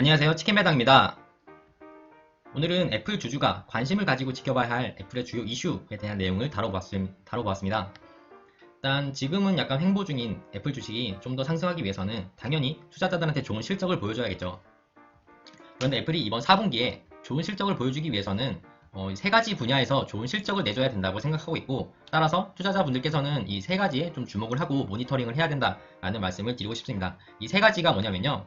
안녕하세요. 치킨매당입니다. 오늘은 애플 주주가 관심을 가지고 지켜봐야 할 애플의 주요 이슈에 대한 내용을 다뤄보았습니다. 일단 지금은 약간 횡보 중인 애플 주식이 좀 더 상승하기 위해서는 당연히 투자자들한테 좋은 실적을 보여줘야겠죠. 그런데 애플이 이번 4분기에 좋은 실적을 보여주기 위해서는 어, 세 가지 분야에서 좋은 실적을 내줘야 된다고 생각하고 있고 따라서 투자자분들께서는 이 세 가지에 좀 주목을 하고 모니터링을 해야 된다라는 말씀을 드리고 싶습니다. 이 세 가지가 뭐냐면요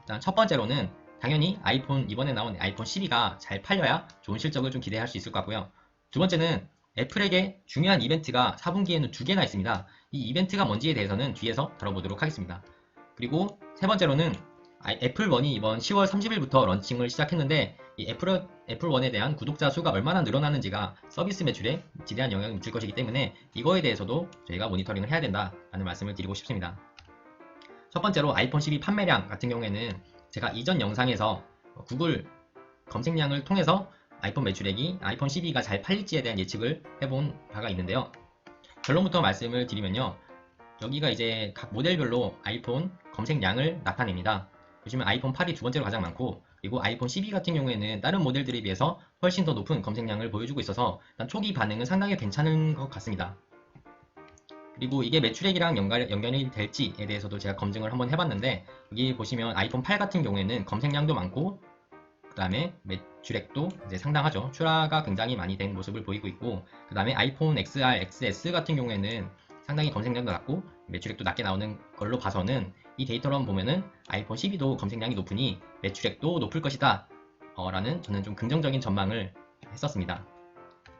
일단 첫 번째로는 당연히 아이폰 이번에 나온 아이폰 12가 잘 팔려야 좋은 실적을 좀 기대할 수 있을 것 같고요. 두 번째는 애플에게 중요한 이벤트가 4분기에는 두 개나 있습니다. 이 이벤트가 뭔지에 대해서는 뒤에서 다뤄보도록 하겠습니다. 그리고 세 번째로는 애플 원이 이번 10월 30일부터 런칭을 시작했는데 이 애플, 애플 원에 대한 구독자 수가 얼마나 늘어나는지가 서비스 매출에 지대한 영향을 미칠 것이기 때문에 이거에 대해서도 저희가 모니터링을 해야 된다라는 말씀을 드리고 싶습니다. 첫 번째로 아이폰 12 판매량 같은 경우에는 제가 이전 영상에서 구글 검색량을 통해서 아이폰 매출액이 아이폰 12가 잘 팔릴지에 대한 예측을 해본 바가 있는데요. 결론부터 말씀을 드리면요. 여기가 이제 각 모델별로 아이폰 검색량을 나타냅니다. 보시면 아이폰 8이 두 번째로 가장 많고 그리고 아이폰 12 같은 경우에는 다른 모델들에 비해서 훨씬 더 높은 검색량을 보여주고 있어서 초기 반응은 상당히 괜찮은 것 같습니다. 그리고 이게 매출액이랑 연관, 연결이 될지에 대해서도 제가 검증을 한번 해봤는데 여기 보시면 아이폰 8 같은 경우에는 검색량도 많고 그 다음에 매출액도 이제 상당하죠. 출하가 굉장히 많이 된 모습을 보이고 있고 그 다음에 아이폰 XR, XS 같은 경우에는 상당히 검색량도 낮고 매출액도 낮게 나오는 걸로 봐서는 이 데이터로 보면은 아이폰 12도 검색량이 높으니 매출액도 높을 것이다 어, 라는 저는 좀 긍정적인 전망을 했었습니다.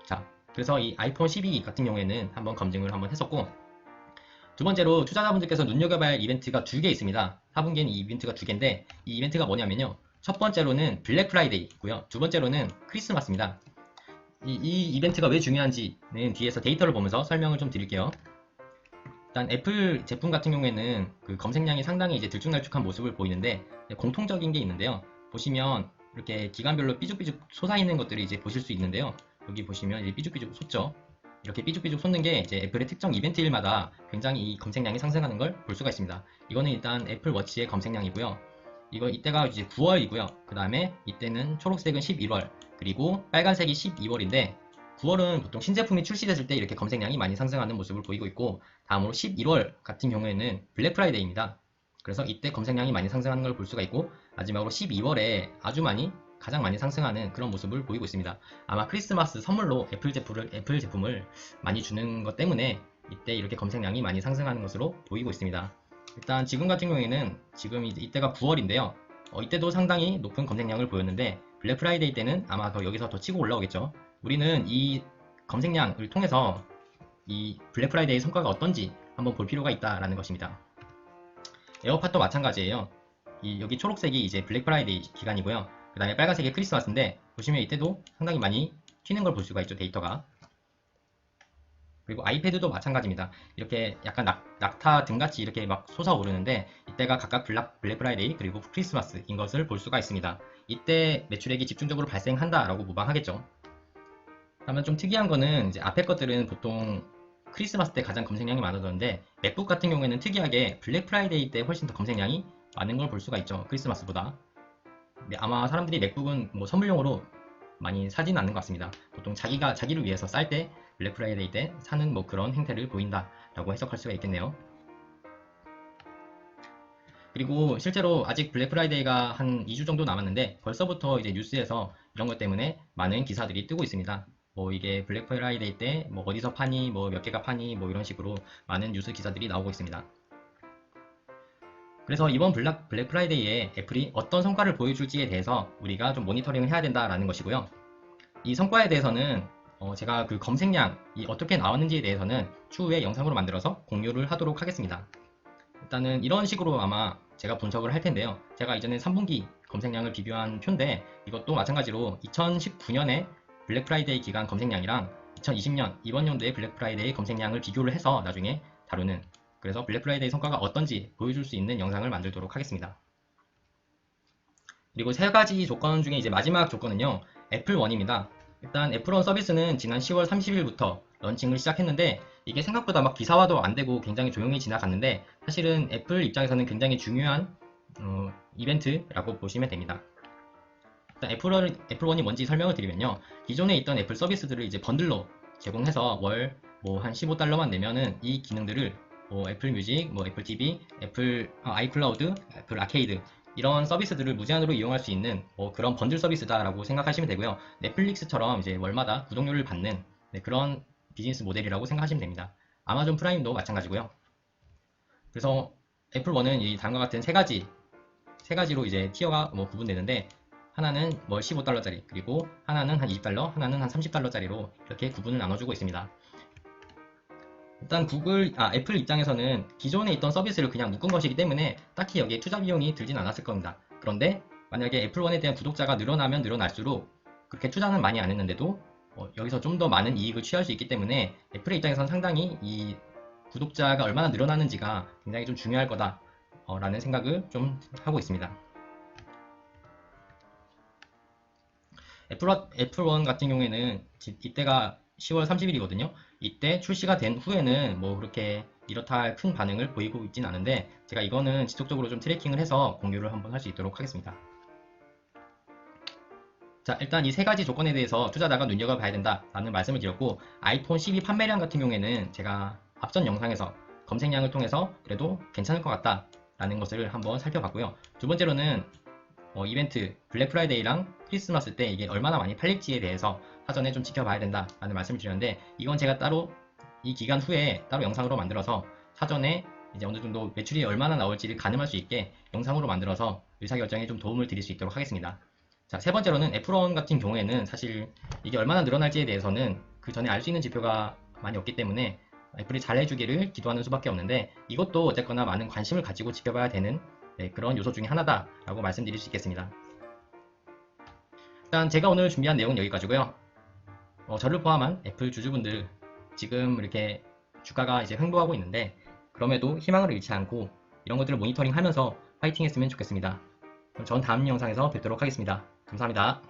자, 그래서 이 아이폰 12 같은 경우에는 한번 검증을 한번 했었고 두 번째로 투자자분들께서 눈여겨봐야 할 이벤트가 두 개 있습니다. 4분기에는 이 이벤트가 두 개인데 이 이벤트가 뭐냐면요. 첫 번째로는 블랙 프라이데이고요. 두 번째로는 크리스마스입니다. 이, 이 이벤트가 왜 중요한지는 뒤에서 데이터를 보면서 설명을 좀 드릴게요. 일단 애플 제품 같은 경우에는 그 검색량이 상당히 이제 들쭉날쭉한 모습을 보이는데 공통적인 게 있는데요. 보시면 이렇게 기간별로 삐죽삐죽 솟아있는 것들이 이제 보실 수 있는데요. 여기 보시면 이제 삐죽삐죽 솟죠. 이렇게 삐죽삐죽 솟는 게 이제 애플의 특정 이벤트일마다 굉장히 이 검색량이 상승하는 걸 볼 수가 있습니다. 이거는 일단 애플 워치의 검색량이고요. 이거 이때가 이제 9월이고요. 그 다음에 이때는 초록색은 11월, 그리고 빨간색이 12월인데 9월은 보통 신제품이 출시됐을 때 이렇게 검색량이 많이 상승하는 모습을 보이고 있고 다음으로 11월 같은 경우에는 블랙 프라이데이입니다. 그래서 이때 검색량이 많이 상승하는 걸 볼 수가 있고 마지막으로 12월에 아주 많이 가장 많이 상승하는 그런 모습을 보이고 있습니다. 아마 크리스마스 선물로 애플 제품을, 애플 제품을 많이 주는 것 때문에 이때 이렇게 검색량이 많이 상승하는 것으로 보이고 있습니다. 일단 지금 같은 경우에는 지금 이때가 9월인데요. 어, 이때도 상당히 높은 검색량을 보였는데 블랙 프라이데이 때는 아마 더 여기서 더 치고 올라오겠죠. 우리는 이 검색량을 통해서 이 블랙 프라이데이 성과가 어떤지 한번 볼 필요가 있다라는 것입니다. 에어팟도 마찬가지예요. 이 여기 초록색이 이제 블랙 프라이데이 기간이고요. 그 다음에 빨간색이 크리스마스인데 보시면 이때도 상당히 많이 튀는 걸 볼 수가 있죠 데이터가. 그리고 아이패드도 마찬가지입니다. 이렇게 약간 낙, 낙타 등같이 이렇게 막 솟아오르는데 이때가 각각 블락, 블랙 프라이데이 그리고 크리스마스인 것을 볼 수가 있습니다. 이때 매출액이 집중적으로 발생한다 라고 무방하겠죠. 다만 좀 특이한 거는 이제 앞에 것들은 보통 크리스마스 때 가장 검색량이 많아졌는데 맥북 같은 경우에는 특이하게 블랙 프라이데이 때 훨씬 더 검색량이 많은 걸 볼 수가 있죠 크리스마스보다. 네, 아마 사람들이 맥북은 뭐 선물용으로 많이 사지는 않는 것 같습니다. 보통 자기가 자기를 위해서 쌀 때 블랙 프라이데이 때 사는 뭐 그런 행태를 보인다라고 해석할 수가 있겠네요. 그리고 실제로 아직 블랙 프라이데이가 한 2주 정도 남았는데 벌써부터 이제 뉴스에서 이런 것 때문에 많은 기사들이 뜨고 있습니다. 뭐 이게 블랙 프라이데이 때 뭐 어디서 파니 뭐 몇 개가 파니 뭐 이런 식으로 많은 뉴스 기사들이 나오고 있습니다. 그래서 이번 블랙, 블랙 프라이데이에 애플이 어떤 성과를 보여줄지에 대해서 우리가 좀 모니터링을 해야 된다라는 것이고요. 이 성과에 대해서는 어 제가 그 검색량이 어떻게 나왔는지에 대해서는 추후에 영상으로 만들어서 공유를 하도록 하겠습니다. 일단은 이런 식으로 아마 제가 분석을 할 텐데요. 제가 이전에 3분기 검색량을 비교한 표인데 이것도 마찬가지로 2019년에 블랙 프라이데이 기간 검색량이랑 2020년 이번 연도의 블랙 프라이데이 검색량을 비교를 해서 나중에 다루는 그래서 블랙 프라이데이 성과가 어떤지 보여줄 수 있는 영상을 만들도록 하겠습니다. 그리고 세 가지 조건 중에 이제 마지막 조건은요. 애플원입니다. 일단 애플원 서비스는 지난 10월 30일부터 런칭을 시작했는데 이게 생각보다 막 기사화도 안 되고 굉장히 조용히 지나갔는데 사실은 애플 입장에서는 굉장히 중요한 어, 이벤트라고 보시면 됩니다. 일단 애플, 애플원이 뭔지 설명을 드리면요. 기존에 있던 애플 서비스들을 이제 번들로 제공해서 월 뭐 한 15달러만 내면은 이 기능들을 뭐 애플 뮤직, 뭐 애플 TV, 애플 아, 아이클라우드, 애플 아케이드 이런 서비스들을 무제한으로 이용할 수 있는 뭐 그런 번들 서비스다라고 생각하시면 되고요. 넷플릭스처럼 이제 월마다 구독료를 받는 네, 그런 비즈니스 모델이라고 생각하시면 됩니다. 아마존 프라임도 마찬가지고요. 그래서 애플원은 이 다음과 같은 세 가지 세 가지로 이제 티어가 뭐 구분되는데 하나는 뭐 15달러짜리 그리고 하나는 한 20달러 하나는 한 30달러짜리로 이렇게 구분을 나눠주고 있습니다 일단 구글 아 애플 입장에서는 기존에 있던 서비스를 그냥 묶은 것이기 때문에 딱히 여기에 투자 비용이 들진 않았을 겁니다 그런데 만약에 애플원에 대한 구독자가 늘어나면 늘어날수록 그렇게 투자는 많이 안 했는데도 어, 여기서 좀 더 많은 이익을 취할 수 있기 때문에 애플의 입장에서는 상당히 이 구독자가 얼마나 늘어나는지가 굉장히 좀 중요할 거다 어, 라는 생각을 좀 하고 있습니다. 애플원, 애플원 같은 경우에는 지- 이때가 10월 30일이거든요. 이때 출시가 된 후에는 뭐 그렇게 이렇다 할 큰 반응을 보이고 있진 않은데 제가 이거는 지속적으로 좀 트래킹을 해서 공유를 한번 할 수 있도록 하겠습니다. 자, 일단 이 세 가지 조건에 대해서 투자자가 눈여겨봐야 된다라는 말씀을 드렸고 아이폰 12 판매량 같은 경우에는 제가 앞전 영상에서 검색량을 통해서 그래도 괜찮을 것 같다라는 것을 한번 살펴봤고요. 두 번째로는 어, 이벤트 블랙 프라이데이랑 크리스마스 때 이게 얼마나 많이 팔릴지에 대해서 사전에 좀 지켜봐야 된다라는 말씀을 드렸는데 이건 제가 따로 이 기간 후에 따로 영상으로 만들어서 사전에 이제 어느 정도 매출이 얼마나 나올지를 가늠할 수 있게 영상으로 만들어서 의사결정에 좀 도움을 드릴 수 있도록 하겠습니다. 자, 세 번째로는 애플원 같은 경우에는 사실 이게 얼마나 늘어날지에 대해서는 그 전에 알 수 있는 지표가 많이 없기 때문에 애플이 잘 해주기를 기도하는 수밖에 없는데 이것도 어쨌거나 많은 관심을 가지고 지켜봐야 되는 네, 그런 요소 중에 하나다라고 말씀드릴 수 있겠습니다. 일단 제가 오늘 준비한 내용은 여기까지고요. 어, 저를 포함한 애플 주주분들 지금 이렇게 주가가 이제 횡보하고 있는데 그럼에도 희망을 잃지 않고 이런 것들을 모니터링하면서 파이팅 했으면 좋겠습니다. 전 다음 영상에서 뵙도록 하겠습니다. 감사합니다.